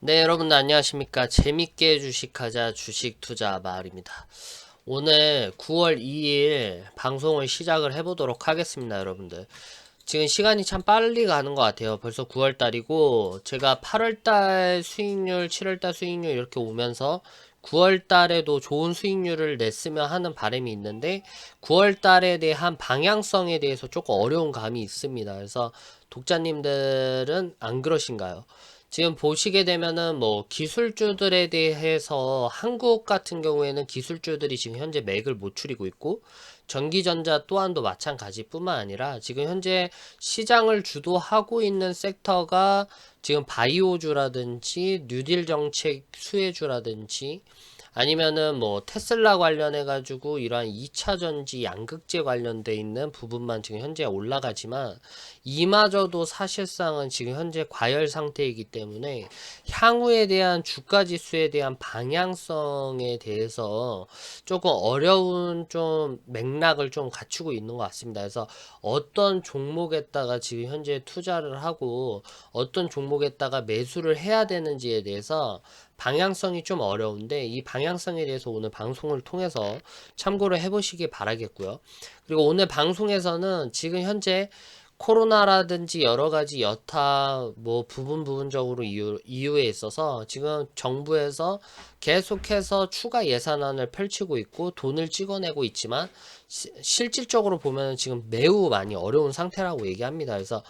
네, 여러분들 안녕하십니까. 재밌게 주식하자 주식 투자 마을입니다. 오늘 9월 2일 방송을 시작을 해보도록 하겠습니다, 여러분들. 지금 시간이 참 빨리 가는 것 같아요. 벌써 9월 달이고, 제가 8월 달 수익률, 7월 달 수익률 이렇게 오면서 9월 달에도 좋은 수익률을 냈으면 하는 바람이 있는데 9월 달에 대한 방향성에 대해서 조금 어려운 감이 있습니다. 그래서 독자님들은 안 그러신가요? 지금 보시게 되면은 뭐 기술주들에 대해서 한국 같은 경우에는 기술주들이 지금 현재 맥을 못 추리고 있고 전기전자 또한도 마찬가지뿐만 아니라 지금 현재 시장을 주도하고 있는 섹터가 지금 바이오주라든지 뉴딜 정책 수혜주라든지 아니면은 뭐 테슬라 관련해 가지고 이러한 2차 전지 양극재 관련돼 있는 부분만 지금 현재 올라가지만 이마저도 사실상은 지금 현재 과열 상태이기 때문에 향후에 대한 주가 지수에 대한 방향성에 대해서 조금 어려운 좀 맥락을 좀 갖추고 있는 것 같습니다. 그래서 어떤 종목에다가 지금 현재 투자를 하고 어떤 종목에다가 매수를 해야 되는지에 대해서 방향성이 좀 어려운데 이 방향성에 대해서 오늘 방송을 통해서 참고를 해보시기 바라겠고요. 그리고 오늘 방송에서는 지금 현재 코로나라든지 여러 가지 여타 뭐 부분 부분적으로 이유, 이유에 있어서 지금 정부에서 계속해서 추가 예산안을 펼치고 있고 돈을 찍어내고 있지만 시, 실질적으로 보면 지금 매우 많이 어려운 상태라고 얘기합니다. 그래서 어,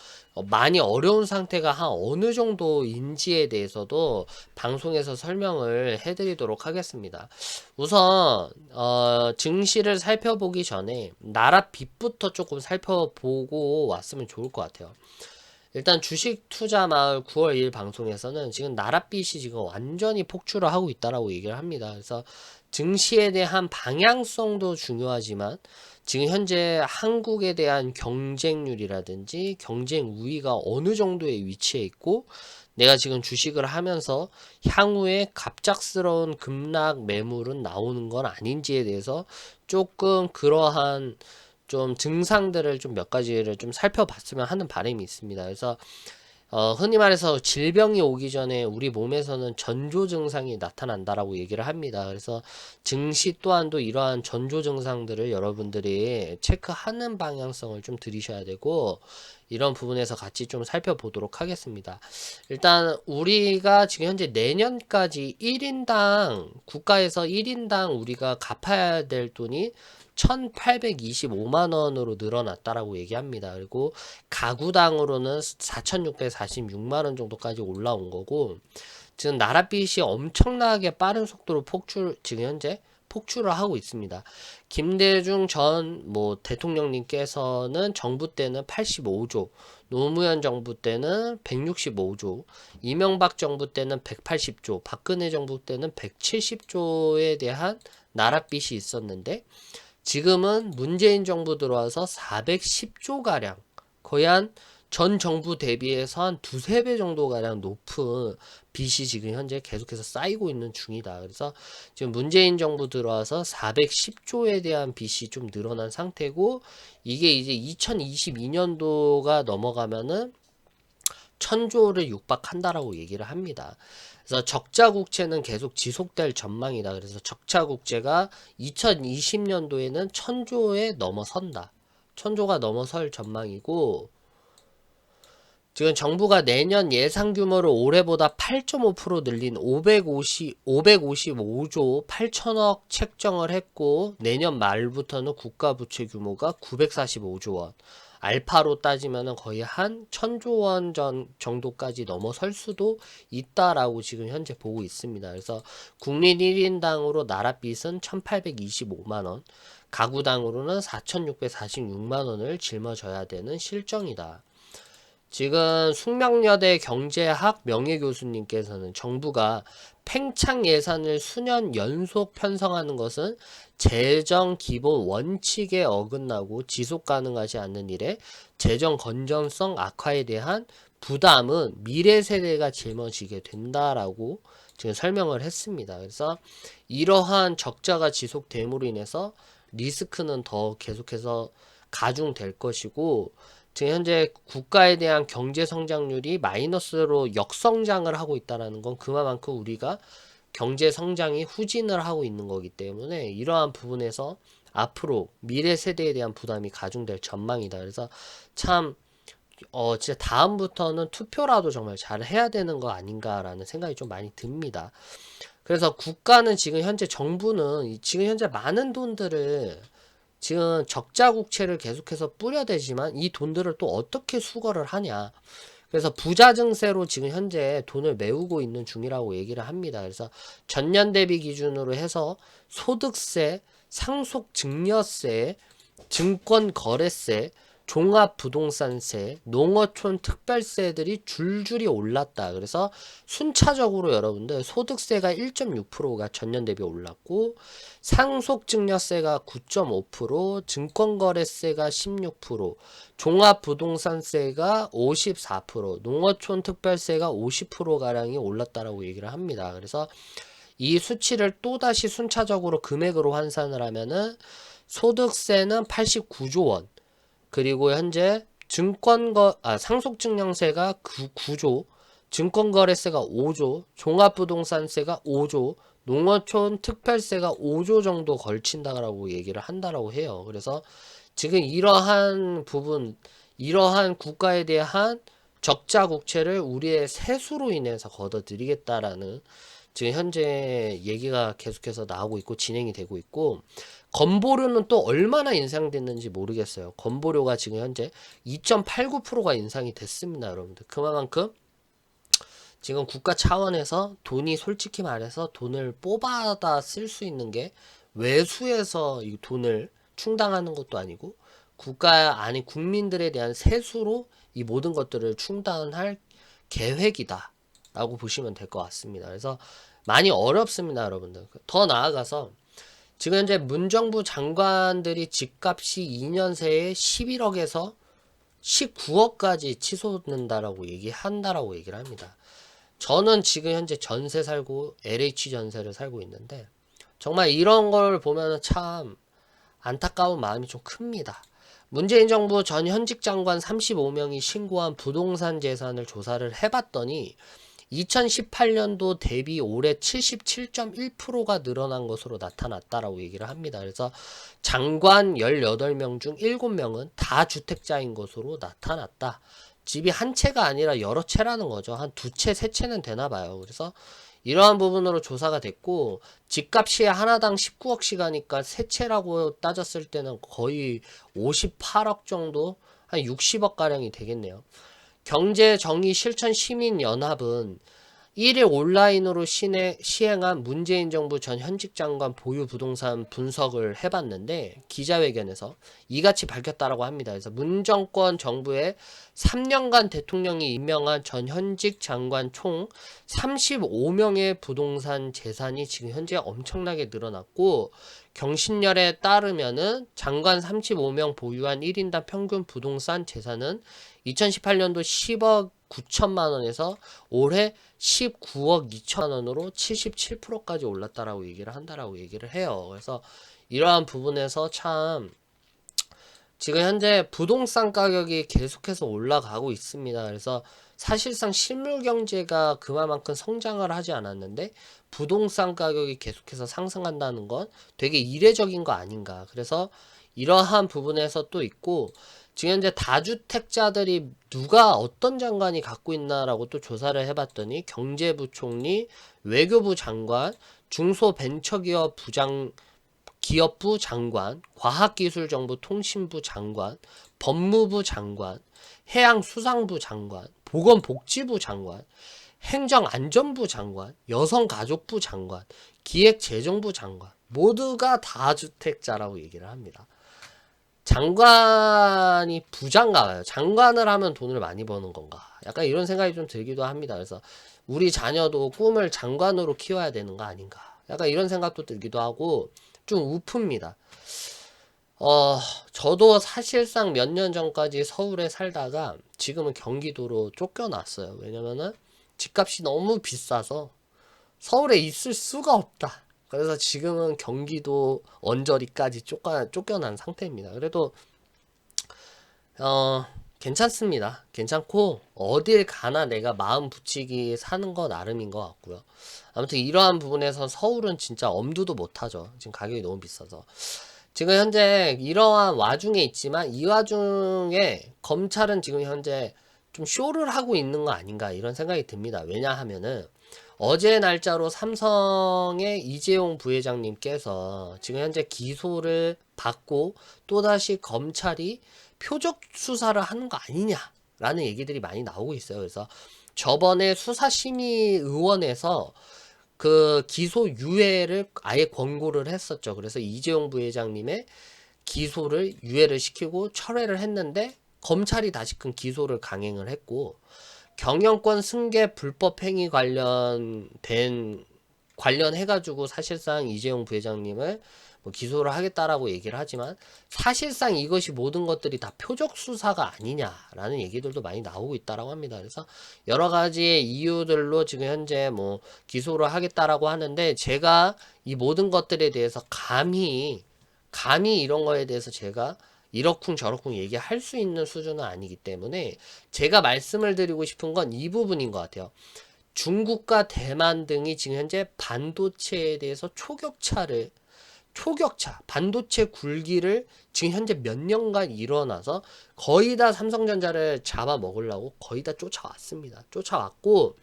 많이 어려운 상태가 한 어느 정도인지에 대해서도 방송에서 설명을 해드리도록 하겠습니다. 우선 어, 증시를 살펴보기 전에 나라 빚부터 조금 살펴보고 왔으면 좋을 것 같아요. 일단 주식 투자 마을 9월 1일 방송에서는 지금 나랏빛이 지금 완전히 폭주를 하고 있다라고 얘기를 합니다. 그래서 증시에 대한 방향성도 중요하지만 지금 현재 한국에 대한 경쟁률이라든지 경쟁 우위가 어느 정도의 위치에 있고 내가 지금 주식을 하면서 향후에 갑작스러운 급락 매물은 나오는 건 아닌지에 대해서 조금 그러한 좀 증상들을 좀 몇 가지를 좀 살펴봤으면 하는 바람이 있습니다. 그래서 어, 흔히 말해서 질병이 오기 전에 우리 몸에서는 전조 증상이 나타난다라고 얘기를 합니다. 그래서 증시 또한도 이러한 전조 증상들을 여러분들이 체크하는 방향성을 좀 들이셔야 되고 이런 부분에서 같이 좀 살펴보도록 하겠습니다. 일단 우리가 지금 현재 내년까지 1인당 국가에서 1인당 우리가 갚아야 될 돈이 1,825만 원으로 늘어났다라고 얘기합니다. 그리고 가구당으로는 4,646만 원 정도까지 올라온 거고 지금 나랏빚이 엄청나게 빠른 속도로 폭출 지금 현재 폭주를 하고 있습니다. 김대중 전 뭐 대통령님께서는 정부 때는 85조, 노무현 정부 때는 165조, 이명박 정부 때는 180조, 박근혜 정부 때는 170조에 대한 나랏빚이 있었는데 지금은 문재인 정부 들어와서 410조 가량 거의 한 전 정부 대비해서 한 두세 배 정도 가량 높은 빚이 지금 현재 계속해서 쌓이고 있는 중이다. 그래서 지금 문재인 정부 들어와서 410조에 대한 빚이 좀 늘어난 상태고 이게 이제 2022년도가 넘어가면은 천조를 육박한다라고 얘기를 합니다. 그래서 적자 국채는 계속 지속될 전망이다. 그래서 적자 국채가 2020년도에는 천조에 넘어선다. 천조가 넘어설 전망이고 지금 정부가 내년 예상 규모를 올해보다 8.5% 늘린 550, 555조 8천억 책정을 했고 내년 말부터는 국가 부채 규모가 945조 원. 알파로 따지면 거의 한 천조 원 전 정도까지 넘어설 수도 있다라고 지금 현재 보고 있습니다. 그래서 국민 1인당으로 나랏빚은 1825만 원, 가구당으로는 4646만 원을 짊어져야 되는 실정이다. 지금 숙명여대 경제학 명예교수님께서는 정부가 팽창 예산을 수년 연속 편성하는 것은 재정 기본 원칙에 어긋나고 지속 가능하지 않는 일에 재정 건전성 악화에 대한 부담은 미래 세대가 짊어지게 된다라고 지금 설명을 했습니다. 그래서 이러한 적자가 지속됨으로 인해서 리스크는 더 계속해서 가중될 것이고 지금 현재 국가에 대한 경제 성장률이 마이너스로 역성장을 하고 있다라는 건 그만큼 우리가 경제 성장이 후진을 하고 있는 거기 때문에 이러한 부분에서 앞으로 미래 세대에 대한 부담이 가중될 전망이다. 그래서 참 어, 진짜 다음부터는 투표라도 정말 잘 해야 되는 거 아닌가라는 생각이 좀 많이 듭니다. 그래서 국가는 지금 현재 정부는 이- 지금 현재 많은 돈들을 지금 적자 국채를 계속해서 뿌려대지만 이 돈들을 또 어떻게 수거를 하냐. 그래서 부자 증세로 지금 현재 돈을 메우고 있는 중이라고 얘기를 합니다. 그래서 전년 대비 기준으로 해서 소득세, 상속 증여세, 증권 거래세, 종합부동산세, 농어촌 특별세들이 줄줄이 올랐다. 그래서 순차적으로 여러분들 소득세가 1.6%가 전년 대비 올랐고 상속증여세가 9.5%, 증권거래세가 16%, 종합부동산세가 54%, 농어촌 특별세가 50%가량이 올랐다라고 얘기를 합니다. 그래서 이 수치를 또다시 순차적으로 금액으로 환산을 하면은 소득세는 89조 원, 그리고 현재 증권거 아 상속증명세가 9, 9조, 증권거래세가 5조, 종합부동산세가 5조, 농어촌 특별세가 5조 정도 걸친다라고 얘기를 한다라고 해요. 그래서 지금 이러한 부분, 이러한 국가에 대한 적자 국채를 우리의 세수로 인해서 걷어들이겠다라는 지금 현재 얘기가 계속해서 나오고 있고 진행이 되고 있고 건보료는 또 얼마나 인상됐는지 모르겠어요. 건보료가 지금 현재 2.89%가 인상이 됐습니다, 여러분들. 그만큼 지금 국가 차원에서 돈이 솔직히 말해서 돈을 뽑아다 쓸 수 있는 게 외수에서 이 돈을 충당하는 것도 아니고 국가 아니 국민들에 대한 세수로 이 모든 것들을 충당할 계획이다. 라고 보시면 될 것 같습니다. 그래서 많이 어렵습니다, 여러분들. 더 나아가서 지금 현재 문정부 장관들이 집값이 2년 새에 11억에서 19억까지 치솟는다라고 얘기한다라고 얘기를 합니다. 저는 지금 현재 전세 살고 LH 전세를 살고 있는데 정말 이런 걸 보면 참 안타까운 마음이 좀 큽니다. 문재인 정부 전 현직 장관 35명이 신고한 부동산 재산을 조사를 해봤더니 2018년도 대비 올해 77.1%가 늘어난 것으로 나타났다라고 얘기를 합니다. 그래서 장관 18명 중 7명은 다 주택자인 것으로 나타났다. 집이 한 채가 아니라 여러 채라는 거죠. 한 두 채, 세 채는 되나 봐요. 그래서 이러한 부분으로 조사가 됐고 집값이 하나당 19억씩 하니까 세 채라고 따졌을 때는 거의 58억 정도 한 60억 가량이 되겠네요. 경제정의 실천 시민연합은 1일 온라인으로 시내, 시행한 문재인 정부 전 현직 장관 보유 부동산 분석을 해봤는데 기자회견에서 이같이 밝혔다라고 합니다. 그래서 문정권 정부의 3년간 대통령이 임명한 전 현직 장관 총 35명의 부동산 재산이 지금 현재 엄청나게 늘어났고 경신열에 따르면은 장관 35명 보유한 1인당 평균 부동산 재산은 2018년도 10억 9천만 원에서 올해 19억 2천 원으로 77%까지 올랐다라고 얘기를 한다라고 얘기를 해요. 그래서 이러한 부분에서 참 지금 현재 부동산 가격이 계속해서 올라가고 있습니다. 그래서 사실상 실물 경제가 그만큼 성장을 하지 않았는데 부동산 가격이 계속해서 상승한다는 건 되게 이례적인 거 아닌가. 그래서 이러한 부분에서 또 있고 지금 현재 다주택자들이 누가 어떤 장관이 갖고 있나라고 또 조사를 해봤더니 경제부총리, 외교부 장관, 중소벤처기업 부장 기업부 장관, 과학기술정보통신부 장관, 법무부 장관, 해양수산부 장관, 보건복지부 장관, 행정안전부 장관, 여성가족부 장관, 기획재정부 장관 모두가 다주택자라고 얘기를 합니다. 장관이 부장가 봐요. 장관을 하면 돈을 많이 버는 건가? 약간 이런 생각이 좀 들기도 합니다. 그래서 우리 자녀도 꿈을 장관으로 키워야 되는 거 아닌가? 약간 이런 생각도 들기도 하고 좀 우프입니다. 어, 저도 사실상 몇 년 전까지 서울에 살다가 지금은 경기도로 쫓겨났어요. 왜냐면은 집값이 너무 비싸서 서울에 있을 수가 없다. 그래서 지금은 경기도 언저리까지 쫓겨, 쫓겨난 상태입니다. 그래도, 어, 괜찮습니다. 괜찮고 어딜 가나 내가 마음 붙이기 사는 거 나름인 것 같고요. 아무튼 이러한 부분에서 서울은 진짜 엄두도 못하죠. 지금 가격이 너무 비싸서. 지금 현재 이러한 와중에 있지만 이 와중에 검찰은 지금 현재 좀 쇼를 하고 있는 거 아닌가 이런 생각이 듭니다. 왜냐하면은 어제 날짜로 삼성의 이재용 부회장님께서 지금 현재 기소를 받고 또다시 검찰이 표적 수사를 하는 거 아니냐라는 얘기들이 많이 나오고 있어요. 그래서 저번에 수사심의 의원에서 그 기소 유예를 아예 권고를 했었죠. 그래서 이재용 부회장님의 기소를 유예를 시키고 철회를 했는데 검찰이 다시금 기소를 강행을 했고 경영권 승계 불법 행위 관련된 관련해가지고 사실상 이재용 부회장님을 뭐 기소를 하겠다라고 얘기를 하지만 사실상 이것이 모든 것들이 다 표적 수사가 아니냐라는 얘기들도 많이 나오고 있다라고 합니다. 그래서 여러 가지의 이유들로 지금 현재 뭐 기소를 하겠다라고 하는데 제가 이 모든 것들에 대해서 감히 감히 이런 거에 대해서 제가 이러쿵 저러쿵 얘기할 수 있는 수준은 아니기 때문에 제가 말씀을 드리고 싶은 건 이 부분인 것 같아요. 중국과 대만 등이 지금 현재 반도체에 대해서 초격차를 초격차 반도체 굴기를 지금 현재 몇 년간 일어나서 거의 다 삼성전자를 잡아 먹으려고 거의 다 쫓아왔습니다. 쫓아왔고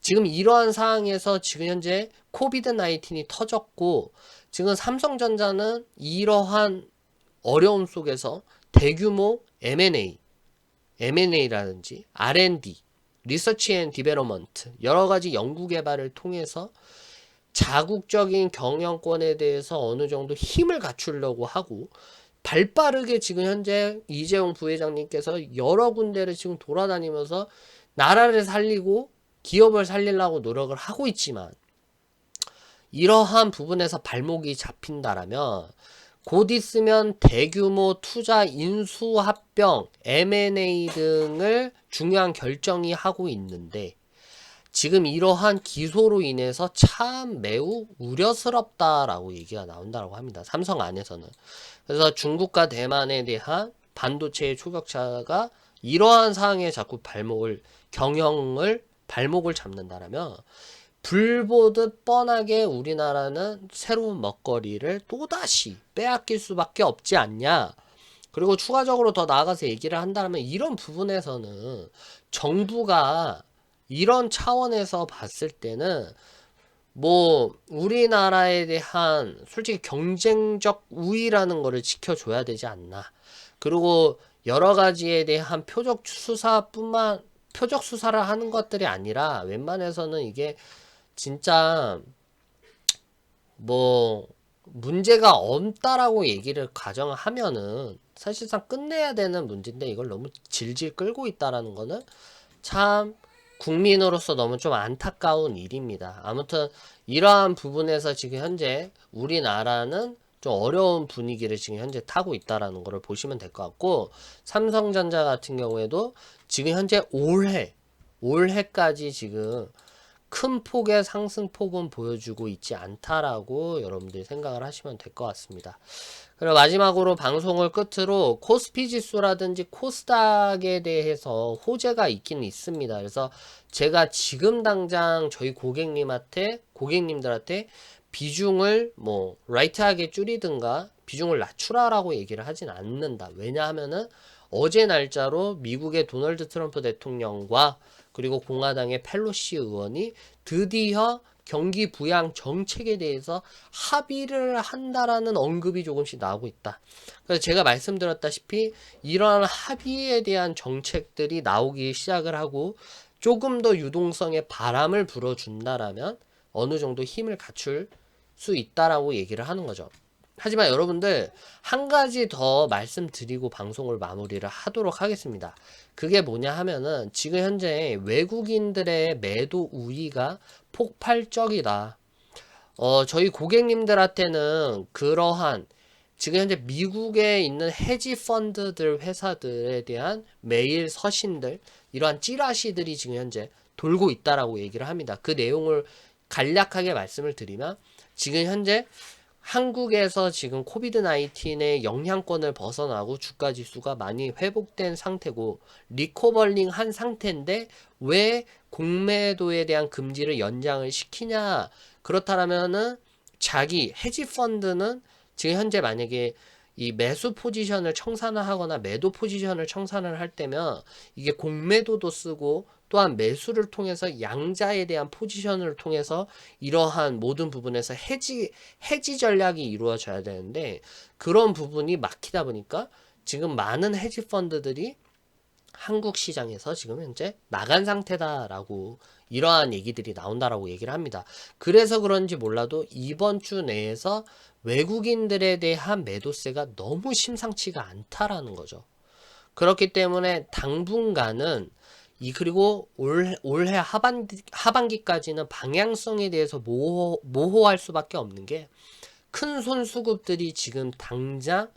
지금 이러한 상황에서 지금 현재 코비드 19이 터졌고 지금 삼성전자는 이러한 어려움 속에서 대규모 M&A, M&A라든지 R&D, 리서치 앤 디벨로먼트 여러 가지 연구 개발을 통해서 자국적인 경영권에 대해서 어느 정도 힘을 갖추려고 하고 발빠르게 지금 현재 이재용 부회장님께서 여러 군데를 지금 돌아다니면서 나라를 살리고 기업을 살리려고 노력을 하고 있지만 이러한 부분에서 발목이 잡힌다라면 곧 있으면 대규모 투자 인수 합병 M&A 등을 중요한 결정이 하고 있는데 지금 이러한 기소로 인해서 참 매우 우려스럽다라고 얘기가 나온다고 합니다. 삼성 안에서는. 그래서 중국과 대만에 대한 반도체의 초격차가 이러한 상황에 자꾸 발목을 경영을 발목을 잡는다라면 불보듯 뻔하게 우리나라는 새로운 먹거리를 또다시 빼앗길 수밖에 없지 않냐. 그리고 추가적으로 더 나아가서 얘기를 한다면 이런 부분에서는 정부가 이런 차원에서 봤을 때는 뭐 우리나라에 대한 솔직히 경쟁적 우위라는 거를 지켜줘야 되지 않나. 그리고 여러 가지에 대한 표적 수사뿐만 표적 수사를 하는 것들이 아니라 웬만해서는 이게 진짜 뭐 문제가 없다라고 얘기를 가정하면은 사실상 끝내야 되는 문제인데 이걸 너무 질질 끌고 있다라는 거는 참 국민으로서 너무 좀 안타까운 일입니다. 아무튼 이러한 부분에서 지금 현재 우리나라는 좀 어려운 분위기를 지금 현재 타고 있다라는 것을 보시면 될 것 같고 삼성전자 같은 경우에도 지금 현재 올해 올해까지 지금 큰 폭의 상승폭은 보여주고 있지 않다라고 여러분들이 생각을 하시면 될 것 같습니다. 그리고 마지막으로 방송을 끝으로 코스피 지수라든지 코스닥에 대해서 호재가 있긴 있습니다. 그래서 제가 지금 당장 저희 고객님한테 고객님들한테 비중을 뭐 라이트하게 줄이든가 비중을 낮추라라고 얘기를 하진 않는다. 왜냐하면은 어제 날짜로 미국의 도널드 트럼프 대통령과 그리고 공화당의 펠로시 의원이 드디어 경기 부양 정책에 대해서 합의를 한다라는 언급이 조금씩 나오고 있다. 그래서 제가 말씀드렸다시피 이러한 합의에 대한 정책들이 나오기 시작을 하고 조금 더 유동성에 바람을 불어준다라면 어느 정도 힘을 갖출 수 있다라고 얘기를 하는 거죠. 하지만 여러분들 한 가지 더 말씀드리고 방송을 마무리를 하도록 하겠습니다. 그게 뭐냐 하면은 지금 현재 외국인들의 매도 우위가 폭발적이다. 어, 저희 고객님들한테는 그러한 지금 현재 미국에 있는 헤지 펀드들 회사들에 대한 메일 서신들 이러한 찌라시들이 지금 현재 돌고 있다라고 얘기를 합니다. 그 내용을 간략하게 말씀을 드리면 지금 현재 한국에서 지금 코비드 19의 영향권을 벗어나고 주가 지수가 많이 회복된 상태고 리코버링 한 상태인데 왜 공매도에 대한 금지를 연장을 시키냐? 그렇다면은 자기 헤지 펀드는 지금 현재 만약에 이 매수 포지션을 청산을 하거나 매도 포지션을 청산을 할 때면 이게 공매도도 쓰고 또한 매수를 통해서 양자에 대한 포지션을 통해서 이러한 모든 부분에서 해지 해지 전략이 이루어져야 되는데 그런 부분이 막히다 보니까 지금 많은 해지 펀드들이 한국 시장에서 지금 현재 나간 상태다라고 이러한 얘기들이 나온다라고 얘기를 합니다. 그래서 그런지 몰라도 이번 주 내에서 외국인들에 대한 매도세가 너무 심상치가 않다라는 거죠. 그렇기 때문에 당분간은 이 그리고 올, 올해 하반기, 하반기까지는 방향성에 대해서 모호, 모호할 수밖에 없는 게 큰 손수급들이 지금 당장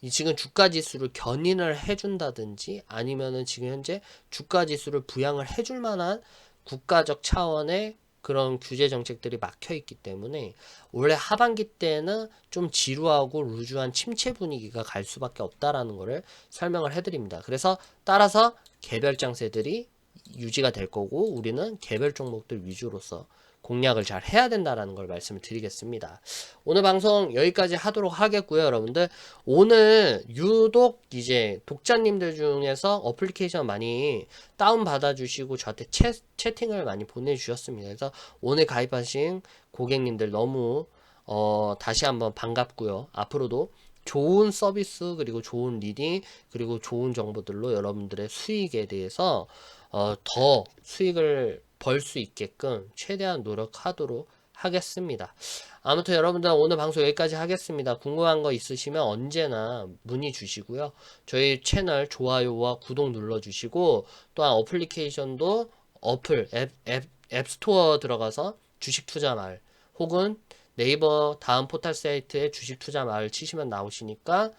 이 지금 주가 지수를 견인을 해준다든지 아니면은 지금 현재 주가 지수를 부양을 해줄 만한 국가적 차원의 그런 규제 정책들이 막혀 있기 때문에 올해 하반기 때는 좀 지루하고 루즈한 침체 분위기가 갈 수밖에 없다라는 것을 설명을 해드립니다. 그래서 따라서 개별 장세들이 유지가 될 거고 우리는 개별 종목들 위주로서 공략을 잘 해야 된다라는 걸 말씀을 드리겠습니다. 오늘 방송 여기까지 하도록 하겠고요, 여러분들. 오늘 유독 이제 독자님들 중에서 어플리케이션 많이 다운 받아 주시고 저한테 채, 채팅을 많이 보내 주셨습니다. 그래서 오늘 가입하신 고객님들 너무 어, 다시 한번 반갑고요. 앞으로도 좋은 서비스 그리고 좋은 리딩 그리고 좋은 정보들로 여러분들의 수익에 대해서 어, 더 수익을 벌 수 있게끔 최대한 노력하도록 하겠습니다. 아무튼 여러분들 오늘 방송 여기까지 하겠습니다. 궁금한 거 있으시면 언제나 문의 주시고요. 저희 채널 좋아요와 구독 눌러주시고 또한 어플리케이션도 어플 앱, 앱, 앱스토어 들어가서 주식 투자 말 혹은 네이버 다음 포털 사이트에 주식 투자 마을 치시면 나오시니까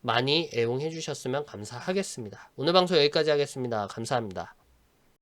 많이 애용해 주셨으면 감사하겠습니다. 오늘 방송 여기까지 하겠습니다. 감사합니다.